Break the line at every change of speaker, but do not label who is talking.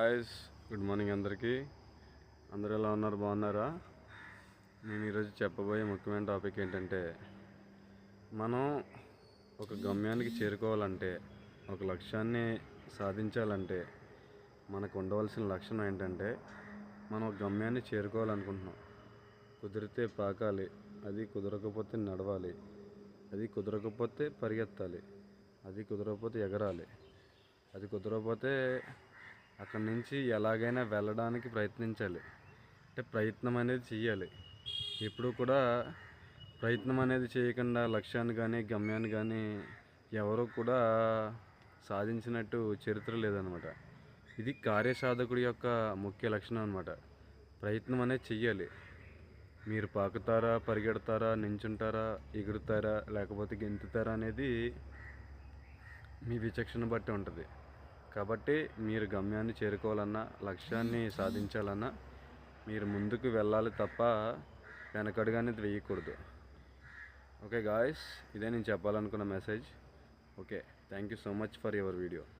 Guys good morning అందరికీ. అందరూ ఎలా ఉన్నారు? బాగున్నారా? నేను ఈరోజు చెప్పబోయే ముఖ్యమైన టాపిక్ ఏంటంటే మనం ఒక గమ్యానికి చేరుకోవాలంటే ఒక లక్ష్యాన్ని సాధించాలంటే మనకు ఉండవలసిన లక్షణం ఏంటంటే మనం ఒక గమ్యాన్ని చేరుకోవాలనుకుంటున్నాం. కుదిరితే పాకాలి అది కుదరకపోతే నడవాలి అది కుదరకపోతే పరిగెత్తాలి అది కుదరకపోతే ఎగరాలి అది కుదరకపోతే అక్కడి నుంచి ఎలాగైనా వెళ్ళడానికి ప్రయత్నించాలి. అంటే ప్రయత్నం అనేది చేయాలి ఎప్పుడు కూడా ప్రయత్నం అనేది చేయకుండా లక్ష్యాన్ని కానీ గమ్యాన్ని కానీ ఎవరు కూడా సాధించినట్టు చరిత్ర లేదనమాట. ఇది కార్యసాధకుడి యొక్క ముఖ్య లక్షణం అనమాట. ప్రయత్నం అనేది చెయ్యాలి. మీరు పాకుతారా పరిగెడతారా నించుంటారా ఎగురుతారా లేకపోతే గెంతుతారా అనేది మీ విచక్షణ బట్టి ఉంటుంది. కాబట్టి మీరు గమ్యాన్ని చేరుకోవాలన్నా లక్ష్యాన్ని సాధించాలన్నా మీరు ముందుకు వెళ్ళాలి తప్ప వెనకడుగు అనేది వేయకూడదు. ఓకే గాయస్ ఇదే నేను చెప్పాలనుకున్న message. Okay thank you so much for your video.